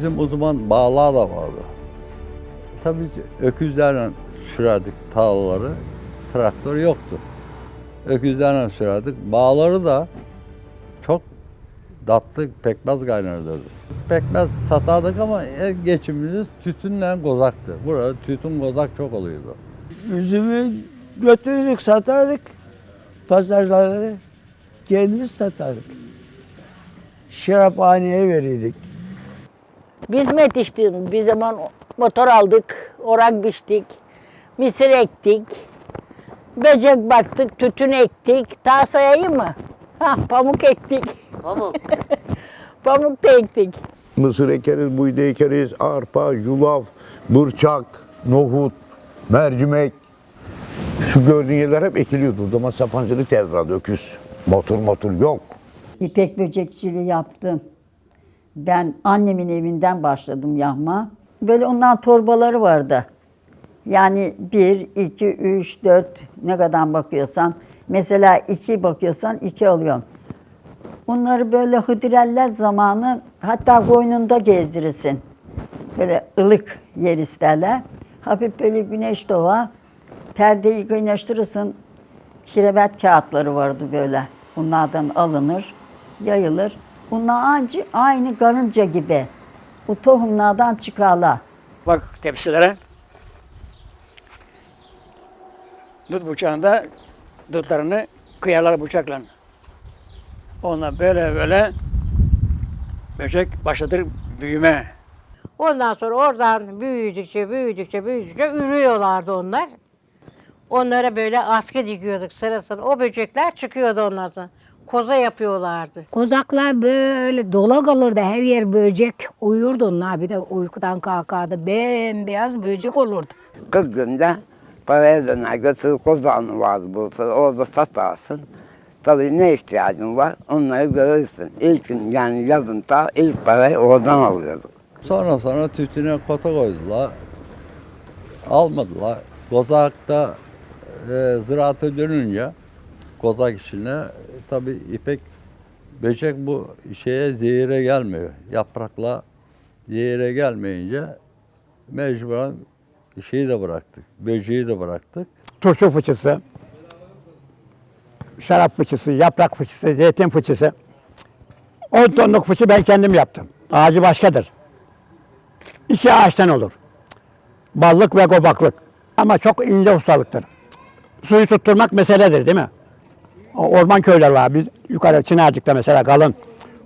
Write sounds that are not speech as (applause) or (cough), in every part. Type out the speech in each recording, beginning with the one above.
Bizim o zaman bağlar da vardı. Tabii öküzlerle sürerdik tarlaları. Traktör yoktu. Öküzlerle sürerdik. Bağları da çok tatlı pekmez kaynatırdık. Pekmez satardık ama en geçimimiz tütünle gozaktı. Burada tütün gozak çok oluyordu. Üzümü götürürdük, satardık. Pazarlara kendimiz satardık. Şaraphaneye verirdik. Biz mi yetiştirdik? Bir zaman motor aldık, orak biçtik, mısır ektik, böcek baktık, tütün ektik. Daha sayayım mı? Ha, pamuk ektik. Tamam. (laughs) Pamuk da ektik. Mısır ekeriz, buğday ekeriz, arpa, yulaf, burçak, nohut, mercimek. Şu gördüğün yerler hep ekiliyordu. O zaman sapancılık devradı, öküz. Motor motor yok. İpek böcekçiliği yaptım. Ben annemin evinden başladım yahma. Böyle ondan torbaları vardı. Yani bir, iki, üç, dört ne kadar bakıyorsan. Mesela iki bakıyorsan iki alıyorsun. Onları böyle hıdreller zamanı hatta koynunda gezdirirsin. Böyle ılık yer isterler. Hafif böyle güneş doğa. Perdeyi güneştirirsin. Kirebet kağıtları vardı böyle. Bunlardan alınır, yayılır. Bunlar aynı, aynı karınca gibi. Bu tohumlardan çıkarlar. Bak tepsilere. Dut bıçağında dutlarını kıyarlar bıçakla. Ondan böyle böyle böcek başlatır büyüme. Ondan sonra oradan büyüdükçe büyüdükçe büyüdükçe ürüyorlardı onlar. Onlara böyle askı dikiyorduk sıra sıra. O böcekler çıkıyordu ondan sonra. Koza yapıyorlardı. Kozaklar böyle dola kalırdı. Her yer böcek. Uyurdu onlar bir de uykudan kalkardı. Bembeyaz böcek olurdu. Kız günde paraya döner götürür kozağını vardı bu sırada orada satarsın. Tabii ne ihtiyacın var onları görürsün. İlk gün yani yazın ta ilk parayı oradan alıyorduk. Sonra sonra tütüne kota koydular. Almadılar. Kozak'ta e, ziraate dönünce Kozak işine e, tabii ipek böcek bu şeye zehire gelmiyor. Yaprakla zehire gelmeyince mecburen şeyi de bıraktık. Böceği de bıraktık. turşu fıçısı, şarap fıçısı, yaprak fıçısı, zeytin fıçısı. 10 tonluk fıçı ben kendim yaptım. Ağacı başkadır. İki ağaçtan olur. Ballık ve gobaklık. Ama çok ince ustalıktır. Suyu tutturmak meseledir değil mi? Orman köyler var. Biz yukarı Çınarcık'ta mesela kalın.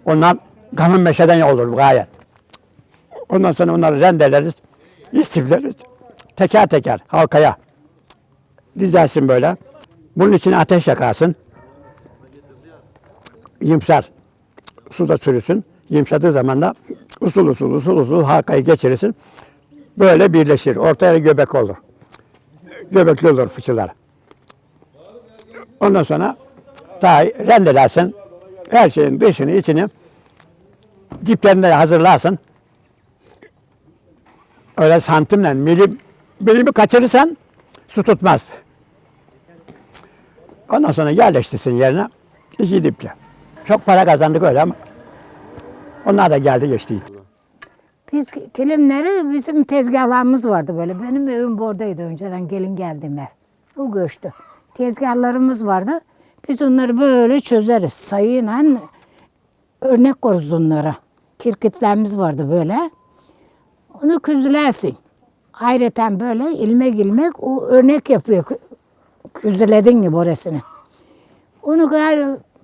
Onlar kalın meşeden olur gayet. Ondan sonra onları rendeleriz, istifleriz. Teker teker halkaya dizersin böyle. Bunun içine ateş yakarsın. Yımsar. Suda sürüsün. Yımsadığı zaman da usul usul usul usul halkayı geçirirsin. Böyle birleşir. Ortaya göbek olur. Göbekli olur fıçılar. Ondan sonra daha rendelersin. Her şeyin dışını içini diplerini de hazırlarsın. Öyle santimle milim, milimi kaçırırsan su tutmaz. Ondan sonra yerleştirsin yerine iki diple. Çok para kazandık öyle ama onlar da geldi geçti. Biz kilimleri bizim tezgahlarımız vardı böyle. Benim evim buradaydı önceden gelin geldim ev. O göçtü. Tezgahlarımız vardı. Biz onları böyle çözeriz. Sayıyla örnek koruz onlara. Kirkitlerimiz vardı böyle. Onu küzülersin. Hayreten böyle ilmek ilmek o örnek yapıyor. Kü- Küzüledin gibi orasını. Onu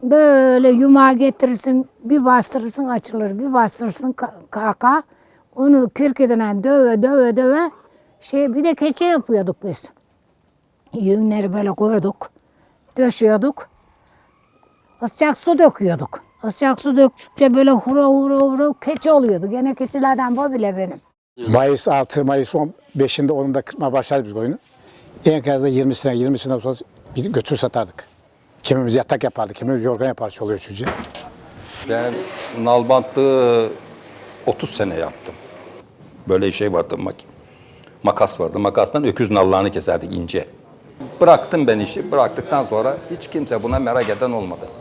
böyle yumağa getirirsin, bir bastırırsın açılır, bir bastırırsın ka- kaka. Onu kirkiden döve döve döve şey bir de keçe yapıyorduk biz. Yünleri böyle koyduk, döşüyorduk. Isıcak su döküyorduk. Isıcak su döktükçe böyle hura hura hura keçe oluyordu. Gene keçilerden bu bile benim. Mayıs 6, Mayıs 15'inde 10'unda kırpma başladık biz oyunu. En fazla 20'sine 20'sine sonra bir götür satardık. Kimimiz yatak yapardı, kimimiz yorgan yapardı çoluğu çocuğu. Ben nalbantlığı 30 sene yaptım. Böyle şey vardı, mak makas vardı. Makastan öküz nallarını keserdik ince. Bıraktım ben işi. Bıraktıktan sonra hiç kimse buna merak eden olmadı.